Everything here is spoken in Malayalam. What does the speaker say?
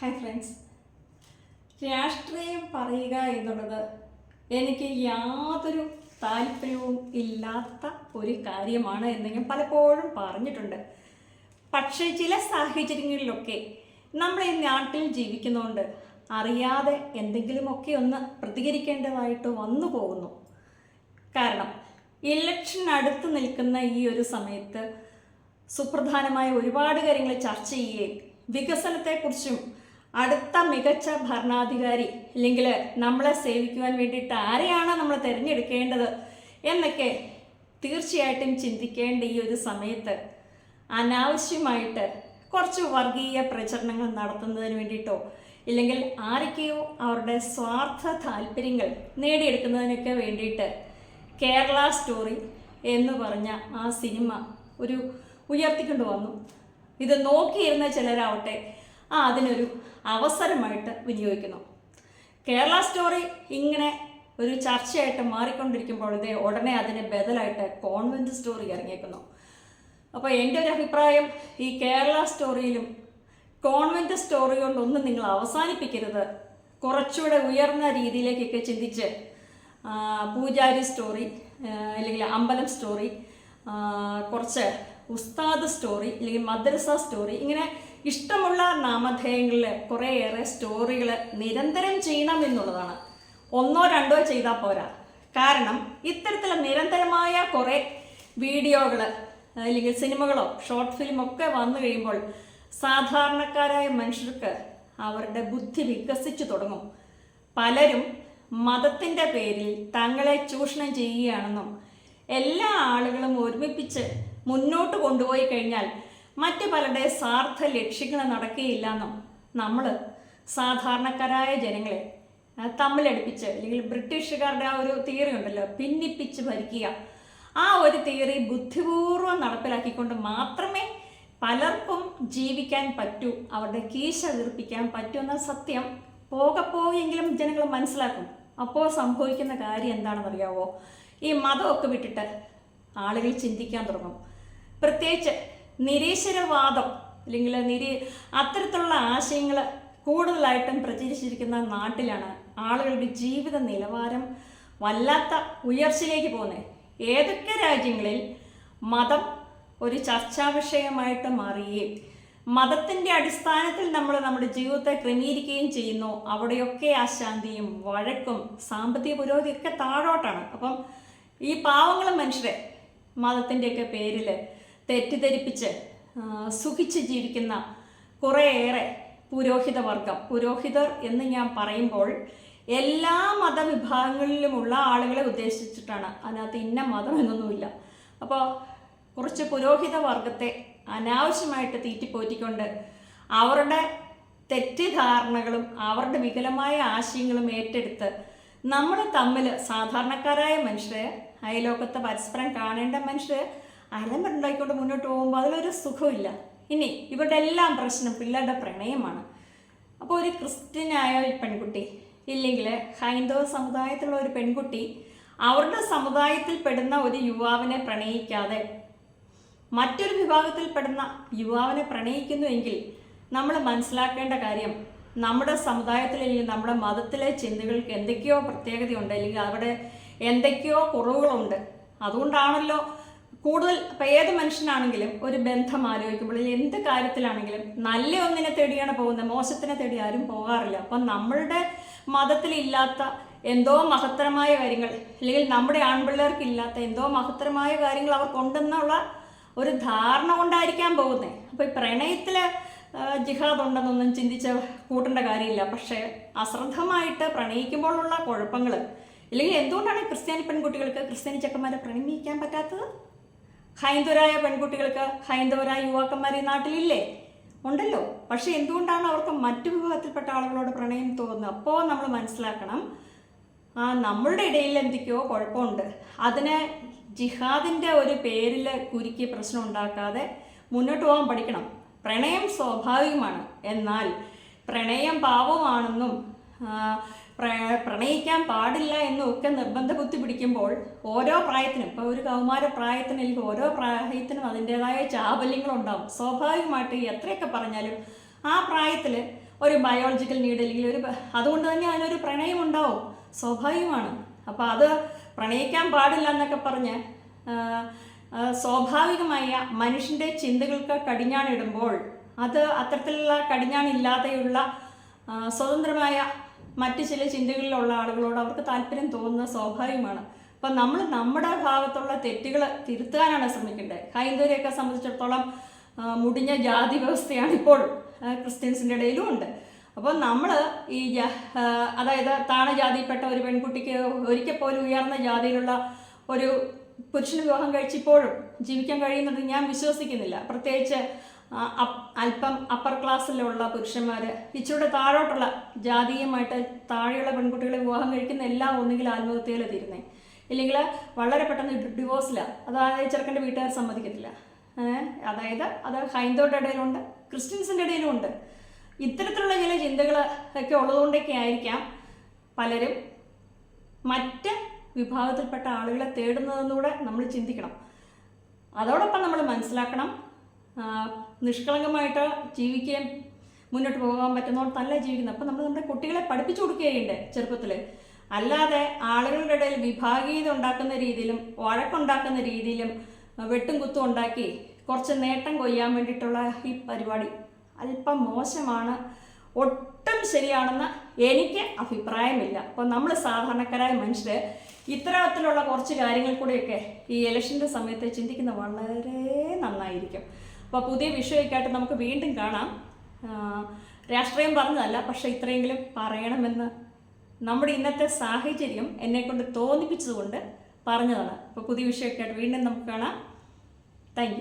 ഹായ് ഫ്രണ്ട്സ് രാഷ്ട്രീയം പറയുക എന്നുള്ളത് എനിക്ക് യാതൊരു താല്പര്യവും ഇല്ലാത്ത ഒരു കാര്യമാണ് എന്ന് ഞാൻ പലപ്പോഴും പറഞ്ഞിട്ടുണ്ട്. പക്ഷേ ചില സാഹചര്യങ്ങളിലൊക്കെ നമ്മൾ ഈ നാട്ടിൽ ജീവിക്കുന്നതുകൊണ്ട് അറിയാതെ എന്തെങ്കിലുമൊക്കെ ഒന്ന് പ്രതികരിക്കേണ്ടതായിട്ട് വന്നു പോകുന്നു. കാരണം ഇലക്ഷൻ അടുത്ത് നിൽക്കുന്ന ഈ ഒരു സമയത്ത് സുപ്രധാനമായ ഒരുപാട് കാര്യങ്ങൾ ചർച്ച ചെയ്യുകയും വികസനത്തെക്കുറിച്ചും അടുത്ത മികച്ച ഭരണാധികാരി അല്ലെങ്കിൽ നമ്മളെ സേവിക്കുവാൻ വേണ്ടിയിട്ട് ആരെയാണ് നമ്മൾ തിരഞ്ഞെടുക്കേണ്ടത് എന്നൊക്കെ തീർച്ചയായിട്ടും ചിന്തിക്കേണ്ട ഈ ഒരു സമയത്ത് അനാവശ്യമായിട്ട് കുറച്ച് വർഗീയ പ്രചരണങ്ങൾ നടത്തുന്നതിന് വേണ്ടിയിട്ടോ ഇല്ലെങ്കിൽ ആരൊക്കെയോ അവരുടെ സ്വാർത്ഥ താല്പര്യങ്ങൾ നേടിയെടുക്കുന്നതിനൊക്കെ വേണ്ടിയിട്ട് കേരള സ്റ്റോറി എന്ന് പറഞ്ഞ ആ സിനിമ ഒരു ഉയർത്തിക്കൊണ്ട് വന്നു ഇത് നോക്കിയിരുന്ന ചിലരാവട്ടെ ആ അതിനൊരു അവസരമായിട്ട് വിനിയോഗിക്കുന്നു. കേരള സ്റ്റോറി ഇങ്ങനെ ഒരു ചർച്ചയായിട്ട് മാറിക്കൊണ്ടിരിക്കുമ്പോൾ ഇതേ ഉടനെ അതിന് ബദലായിട്ട് കോൺവെന്റ് സ്റ്റോറി ഇറങ്ങിയേക്കുന്നു. അപ്പോൾ എന്റെ ഒരു അഭിപ്രായം ഈ കേരള സ്റ്റോറിയിലും കോൺവെന്റ് സ്റ്റോറി കൊണ്ടൊന്നും നിങ്ങൾ അവസാനിപ്പിക്കരുത്. കുറച്ചുകൂടെ ഉയർന്ന രീതിയിലേക്കൊക്കെ ചിന്തിച്ച് പൂജാരി സ്റ്റോറി അല്ലെങ്കിൽ അമ്പലം സ്റ്റോറി കുറച്ച് ഉസ്താദ് സ്റ്റോറി അല്ലെങ്കിൽ മദ്രസ സ്റ്റോറി ഇങ്ങനെ ഇഷ്ടമുള്ള നാമധേയങ്ങളിൽ കുറേയേറെ സ്റ്റോറികൾ നിരന്തരം ചെയ്യണം എന്നുള്ളതാണ്. ഒന്നോ രണ്ടോ ചെയ്താൽ പോരാ. കാരണം ഇത്തരത്തിലുള്ള നിരന്തരമായ കുറേ വീഡിയോകൾ അല്ലെങ്കിൽ സിനിമകളോ ഷോർട്ട് ഫിലിമോ ഒക്കെ വന്നു കഴിയുമ്പോൾ സാധാരണക്കാരായ മനുഷ്യർക്ക് അവരുടെ ബുദ്ധി വികസിച്ചു തുടങ്ങും. പലരും മതത്തിന്റെ പേരിൽ തങ്ങളെ ചൂഷണം ചെയ്യുകയാണെന്നും എല്ലാ ആളുകളും ഒരുമിപ്പിച്ച് മുന്നോട്ട് കൊണ്ടുപോയി കഴിഞ്ഞാൽ മറ്റ് പലരുടെ സ്വാർത്ഥ ലക്ഷ്യങ്ങൾ നടക്കുകയില്ലെന്നും നമ്മൾ സാധാരണക്കാരായ ജനങ്ങളെ തമ്മിലടുപ്പിച്ച് അല്ലെങ്കിൽ ബ്രിട്ടീഷുകാരുടെ ആ ഒരു തിയറി ഉണ്ടല്ലോ ഭിന്നിപ്പിച്ച് ഭരിക്കുക. ആ ഒരു തിയറി ബുദ്ധിപൂർവം നടപ്പിലാക്കിക്കൊണ്ട് മാത്രമേ പലർക്കും ജീവിക്കാൻ പറ്റൂ അവരുടെ കീശ വീർപ്പിക്കാൻ പറ്റുമെന്ന സത്യം. പോകെ പോയെങ്കിലും ജനങ്ങൾ മനസ്സിലാക്കും അപ്പോൾ സംഭവിക്കുന്ന കാര്യം എന്താണെന്നറിയാവോ? ഈ മതമൊക്കെ വിട്ടിട്ട് ആളുകൾ ചിന്തിക്കാൻ തുടങ്ങും. പ്രത്യേകിച്ച് നിരീശ്വരവാദം അല്ലെങ്കിൽ നിരീ അത്തരത്തിലുള്ള ആശയങ്ങൾ കൂടുതലായിട്ടും പ്രചരിച്ചിരിക്കുന്ന നാട്ടിലാണ് ആളുകളുടെ ജീവിത നിലവാരം വല്ലാത്ത ഉയർച്ചയിലേക്ക് പോകുന്നത് ഏതൊക്കെ രാജ്യങ്ങളിൽ മതം ഒരു ചർച്ചാ വിഷയമായിട്ട് മാറുകയും മതത്തിന്റെ അടിസ്ഥാനത്തിൽ നമ്മൾ നമ്മുടെ ജീവിതത്തെ ക്രമീകരിക്കുകയും ചെയ്യുന്നു അവിടെയൊക്കെ അശാന്തിയും വഴക്കും സാമ്പത്തിക പുരോഗതിയൊക്കെ താഴോട്ടാണ്. അപ്പം ഈ പാവങ്ങളും മനുഷ്യരെ മതത്തിന്റെയൊക്കെ പേരിൽ തെറ്റിദ്ധരിപ്പിച്ച് സുഖിച്ച് ജീവിക്കുന്ന കുറേയേറെ പുരോഹിത വർഗം പുരോഹിതർ എന്ന് ഞാൻ പറയുമ്പോൾ എല്ലാ മതവിഭാഗങ്ങളിലുമുള്ള ആളുകളെ ഉദ്ദേശിച്ചിട്ടാണ്. അതിനകത്ത് ഇന്ന മതം എന്നൊന്നുമില്ല. അപ്പോൾ കുറച്ച് പുരോഹിത വർഗത്തെ അനാവശ്യമായിട്ട് തീറ്റിപ്പോറ്റിക്കൊണ്ട് അവരുടെ തെറ്റിദ്ധാരണകളും അവരുടെ വികലമായ ആശയങ്ങളും ഏറ്റെടുത്ത് നമ്മൾ തമ്മിൽ സാധാരണക്കാരായ മനുഷ്യരെ അയലോകത്ത് പരസ്പരം കാണേണ്ട മനുഷ്യരെ അലമ്പുണ്ടായിക്കൊണ്ട് മുന്നോട്ട് പോകുമ്പോൾ അതിലൊരു സുഖമില്ല ഇനി ഇവരുടെ എല്ലാം പ്രശ്നം പിള്ളേരുടെ പ്രണയമാണ്. അപ്പോൾ ഒരു ക്രിസ്ത്യനായ ഒരു പെൺകുട്ടി ഇല്ലെങ്കിൽ ഹൈന്ദവ സമുദായത്തിലുള്ള ഒരു പെൺകുട്ടി അവരുടെ സമുദായത്തിൽ പെടുന്ന ഒരു യുവാവിനെ പ്രണയിക്കാതെ മറ്റൊരു വിഭാഗത്തിൽ പെടുന്ന യുവാവിനെ പ്രണയിക്കുന്നുവെങ്കിൽ നമ്മൾ മനസ്സിലാക്കേണ്ട കാര്യം നമ്മുടെ സമുദായത്തിൽ അല്ലെങ്കിൽ നമ്മുടെ മതത്തിലെ ചിന്തകൾക്ക് എന്തൊക്കെയോ പ്രത്യേകതയുണ്ട് അല്ലെങ്കിൽ അവിടെ എന്തൊക്കെയോ കുറവുകളുണ്ട്. അതുകൊണ്ടാണല്ലോ കൂടുതൽ ഇപ്പം ഏത് മനുഷ്യനാണെങ്കിലും ഒരു ബന്ധം ആലോചിക്കുമ്പോൾ എന്ത് കാര്യത്തിലാണെങ്കിലും നല്ല ഒന്നിനെ തേടിയാണ് പോകുന്നത് മോശത്തിനെ തേടി ആരും പോകാറില്ല. അപ്പം നമ്മളുടെ മതത്തിലില്ലാത്ത എന്തോ മഹത്തരമായ കാര്യങ്ങൾ അല്ലെങ്കിൽ നമ്മുടെ ആൺപിള്ളേർക്ക് ഇല്ലാത്ത എന്തോ മഹത്തരമായ കാര്യങ്ങൾ അവർക്കുണ്ടെന്നുള്ള ഒരു ധാരണ കൊണ്ടായിരിക്കാൻ പോകുന്നത്. അപ്പോൾ ഈ പ്രണയത്തിൽ ജിഹാദ് ഉണ്ടെന്നൊന്നും ചിന്തിച്ച കൂട്ടേണ്ട കാര്യമില്ല. പക്ഷേ അശ്രദ്ധമായിട്ട് പ്രണയിക്കുമ്പോഴുള്ള കുഴപ്പങ്ങൾ അല്ലെങ്കിൽ എന്തുകൊണ്ടാണ് ക്രിസ്ത്യാനി പെൺകുട്ടികൾക്ക് ക്രിസ്ത്യാനി ചെക്കന്മാരെ പ്രണയിക്കാൻ പറ്റാത്തത്? ഹൈന്ദവരായ പെൺകുട്ടികൾക്ക് ഹൈന്ദവരായ യുവാക്കന്മാർ ഈ നാട്ടിലില്ലേ? ഉണ്ടല്ലോ. പക്ഷേ എന്തുകൊണ്ടാണ് അവർക്ക് മറ്റു വിഭാഗത്തിൽപ്പെട്ട ആളുകളോട് പ്രണയം തോന്നുന്നത്? അപ്പോൾ നമ്മൾ മനസ്സിലാക്കണം ആ നമ്മളുടെ ഇടയിൽ എന്തൊക്കെയോ കുഴപ്പമുണ്ട്. അതിനെ ജിഹാദിന്റെ ഒരു പേരിൽ കുരുക്കി പ്രശ്നം ഉണ്ടാക്കാതെ മുന്നോട്ട് പോകാൻ പഠിക്കണം. പ്രണയം സ്വാഭാവികമാണ്. എന്നാൽ പ്രണയം പ്ര- പ്രണയിക്കാൻ പാടില്ല എന്നൊക്കെ നിർബന്ധ കുത്തി പിടിക്കുമ്പോൾ ഓരോ പ്രായത്തിനും ഇപ്പോൾ ഒരു കൗമാര പ്രായത്തിന് അല്ലെങ്കിൽ ഓരോ പ്രായത്തിനും അതിന്റെതായ ചാബല്യങ്ങളുണ്ടാവും. സ്വാഭാവികമായിട്ട് എത്രയൊക്കെ പറഞ്ഞാലും ആ പ്രായത്തിൽ ഒരു ബയോളജിക്കൽ നീഡ് അല്ലെങ്കിൽ ഒരു അതുകൊണ്ട് തന്നെ അതിനൊരു പ്രണയം ഉണ്ടാവും സ്വാഭാവികമാണ്. അപ്പോൾ അത് പ്രണയിക്കാൻ പാടില്ല എന്നൊക്കെ പറഞ്ഞ് സ്വാഭാവികമായ മനുഷ്യന്റെ ചിന്തകൾക്ക് കടിഞ്ഞാണിടുമ്പോൾ അത് അത്തരത്തിലുള്ള കടിഞ്ഞാണില്ലാതെയുള്ള സ്വതന്ത്രമായ മറ്റ് ചില ചിന്തകളിലുള്ള ആളുകളോട് അവർക്ക് താല്പര്യം തോന്നുന്നത് സ്വാഭാവികമാണ്. അപ്പം നമ്മൾ നമ്മുടെ ഭാഗത്തുള്ള തെറ്റുകൾ തിരുത്താനാണ് ശ്രമിക്കേണ്ടത്. ഹൈന്ദവരെയൊക്കെ സംബന്ധിച്ചിടത്തോളം മുടിഞ്ഞ ജാതി വ്യവസ്ഥയാണ് ഇപ്പോൾ ക്രിസ്ത്യൻസിന്റെ ഇടയിലും ഉണ്ട്. അപ്പോൾ നമ്മൾ ഈ അതായത് താണ അതായത് താണജാതിയിൽപ്പെട്ട ഒരു പെൺകുട്ടിക്ക് ഒരിക്കൽ പോലും ഉയർന്ന ജാതിയിലുള്ള ഒരു പുരുഷന് വിവാഹം കഴിച്ചിപ്പോഴും ജീവിക്കാൻ കഴിയുന്നത് ഞാൻ വിശ്വസിക്കുന്നില്ല. പ്രത്യേകിച്ച് അല്പം അപ്പർ ക്ലാസ്സിലുള്ള പുരുഷന്മാർ ഇച്ചിരൂടെ താഴോട്ടുള്ള ജാതീയമായിട്ട് താഴെയുള്ള പെൺകുട്ടികളെ വിവാഹം കഴിക്കുന്ന എല്ലാം ഒന്നുകിൽ ആത്മഹത്യയിലെ തീരുന്നേ. ഇല്ലെങ്കിൽ വളരെ പെട്ടെന്ന് ഡിവോഴ്സിലാണ് അതായത് ചെറുക്കന്റെ വീട്ടുകാർ സമ്മതിക്കത്തില്ല. അതായത് അത് ഹൈന്ദവരുടെ ഇടയിലുണ്ട് ക്രിസ്ത്യൻസിന്റെ ഇടയിലുമുണ്ട് ഇത്തരത്തിലുള്ള ചില ചിന്തകൾ ഒക്കെ ഉള്ളതുകൊണ്ടൊക്കെ ആയിരിക്കാം പലരും മറ്റ് വിഭാഗത്തിൽപ്പെട്ട ആളുകളെ തേടുന്നതെന്നൂടെ നമ്മൾ ചിന്തിക്കണം. അതോടൊപ്പം നമ്മൾ മനസ്സിലാക്കണം നിഷ്കളങ്കമായിട്ട് ജീവിക്കുകയും മുന്നോട്ട് പോകാൻ പറ്റുന്നോടത്തല്ല ജീവിക്കുന്നത് അപ്പം നമ്മൾ നമ്മുടെ കുട്ടികളെ പഠിപ്പിച്ചു കൊടുക്കുകയുണ്ട് ചെറുപ്പത്തിൽ അല്ലാതെ ആളുകളുടെ ഇടയിൽ വിഭാഗീയത ഉണ്ടാക്കുന്ന രീതിയിലും വഴക്കുണ്ടാക്കുന്ന രീതിയിലും വെട്ടും കുത്തും ഉണ്ടാക്കി കുറച്ച് നേട്ടം കൊയ്യാൻ വേണ്ടിയിട്ടുള്ള ഈ പരിപാടി അല്പം മോശമാണ്. ഒട്ടും ശരിയാണെന്ന് എനിക്ക് അഭിപ്രായമില്ല. അപ്പോൾ നമ്മൾ സാധാരണക്കാരായ മനുഷ്യർ ഇത്തരത്തിലുള്ള കുറച്ച് കാര്യങ്ങൾ കൂടെയൊക്കെ ഈ ഇലക്ഷന്റെ സമയത്ത് ചിന്തിക്കുന്നത് വളരെ നന്നായിരിക്കും. അപ്പോൾ പുതിയ വിഷയമൊക്കെ ആയിട്ട് നമുക്ക് വീണ്ടും കാണാം. രാഷ്ട്രീയം പറഞ്ഞതല്ല പക്ഷെ ഇത്രയെങ്കിലും പറയണമെന്ന് നമ്മുടെ ഇന്നത്തെ സാഹചര്യം എന്നെക്കൊണ്ട് തോന്നിപ്പിച്ചതുകൊണ്ട് പറഞ്ഞതാണ്. അപ്പോൾ പുതിയ വിഷയമൊക്കെ ആയിട്ട് വീണ്ടും നമുക്ക് കാണാം. താങ്ക്